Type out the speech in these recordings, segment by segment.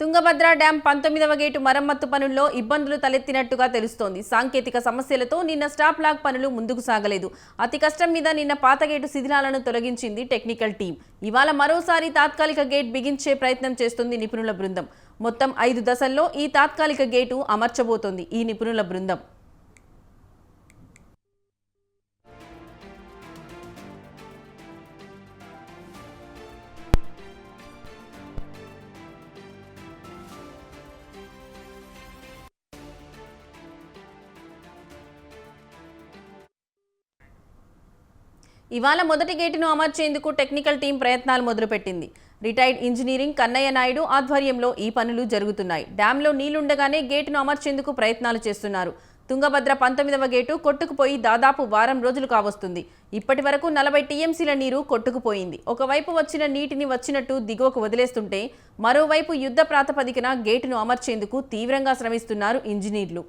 Tungabhadra dam పంతొమ్మిదవ gate మరమ్మత్తు పనుల్లో ఇబ్బందులు తలెత్తినట్టుగా తెలుస్తోంది. సాంకేతిక సమస్యలతో నిన్న స్టాప్ లాక్ పనులు ముందుకు సాగలేదు. అతి కష్టం మీద నిన్న పాత గేటు శిథిలాలను తొలగించింది టెక్నికల్ టీం. ఇవాళ మరోసారి తాత్కాలిక గేట్ బిగించే ప్రయత్నం చేస్తుంది నిపుణుల బృందం. మొత్తం ఐదు దశల్లో ఈ తాత్కాలిక గేటు అమర్చబోతోంది ఈ నిపుణుల బృందం. ఇవాళ మొదటి గేటును అమర్చేందుకు టెక్నికల్ టీం ప్రయత్నాలు మొదలుపెట్టింది. రిటైర్డ్ ఇంజనీరింగ్ కన్నయ్య నాయుడు ఆధ్వర్యంలో ఈ పనులు జరుగుతున్నాయి. డ్యాంలో నీళ్ళుండగానే గేటును అమర్చేందుకు ప్రయత్నాలు చేస్తున్నారు. తుంగభద్ర పంతొమ్మిదవ గేటు కొట్టుకుపోయి దాదాపు వారం రోజులు కావస్తుంది. ఇప్పటి వరకు నలభై టీఎంసీల నీరు కొట్టుకుపోయింది. ఒకవైపు వచ్చిన నీటిని వచ్చినట్టు దిగువకు వదిలేస్తుంటే మరోవైపు యుద్ధ ప్రాతిపదికన గేటును అమర్చేందుకు తీవ్రంగా శ్రమిస్తున్నారు ఇంజనీర్లు.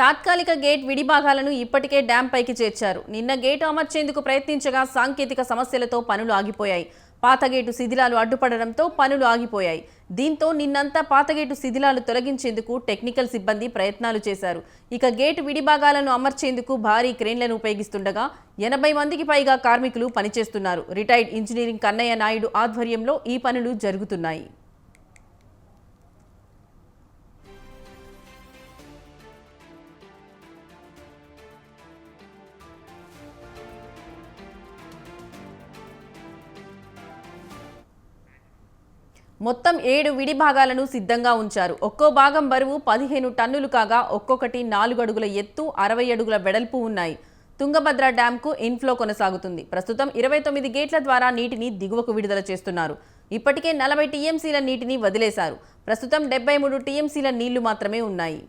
తాత్కాలిక గేట్ విడిభాగాలను ఇప్పటికే డ్యాం పైకి చేర్చారు. నిన్న గేటు అమర్చేందుకు ప్రయత్నించగా సాంకేతిక సమస్యలతో పనులు ఆగిపోయాయి. పాతగేటు శిథిలాలు అడ్డుపడడంతో పనులు ఆగిపోయాయి. దీంతో నిన్నంతా పాతగేటు శిథిలాలు తొలగించేందుకు టెక్నికల్ సిబ్బంది ప్రయత్నాలు చేశారు. ఇక గేటు విడిభాగాలను అమర్చేందుకు భారీ క్రేన్లను ఉపయోగిస్తుండగా ఎనభై మందికి పైగా కార్మికులు పనిచేస్తున్నారు. రిటైర్డ్ ఇంజనీరింగ్ కన్నయ్య నాయుడు ఆధ్వర్యంలో ఈ పనులు జరుగుతున్నాయి. మొత్తం ఏడు విడి భాగాలను సిద్ధంగా ఉంచారు. ఒక్కో భాగం బరువు పదిహేను టన్నులు కాగా ఒక్కొక్కటి నాలుగు అడుగుల ఎత్తు అరవై అడుగుల వెడల్పు ఉన్నాయి. తుంగభద్ర డ్యాంకు ఇన్ఫ్లో కొనసాగుతుంది. ప్రస్తుతం ఇరవై తొమ్మిది గేట్ల ద్వారా నీటిని దిగువకు విడుదల చేస్తున్నారు. ఇప్పటికే నలభై టీఎంసీల నీటిని వదిలేశారు. ప్రస్తుతం డెబ్బై మూడు టీఎంసీల నీళ్ళు మాత్రమే ఉన్నాయి.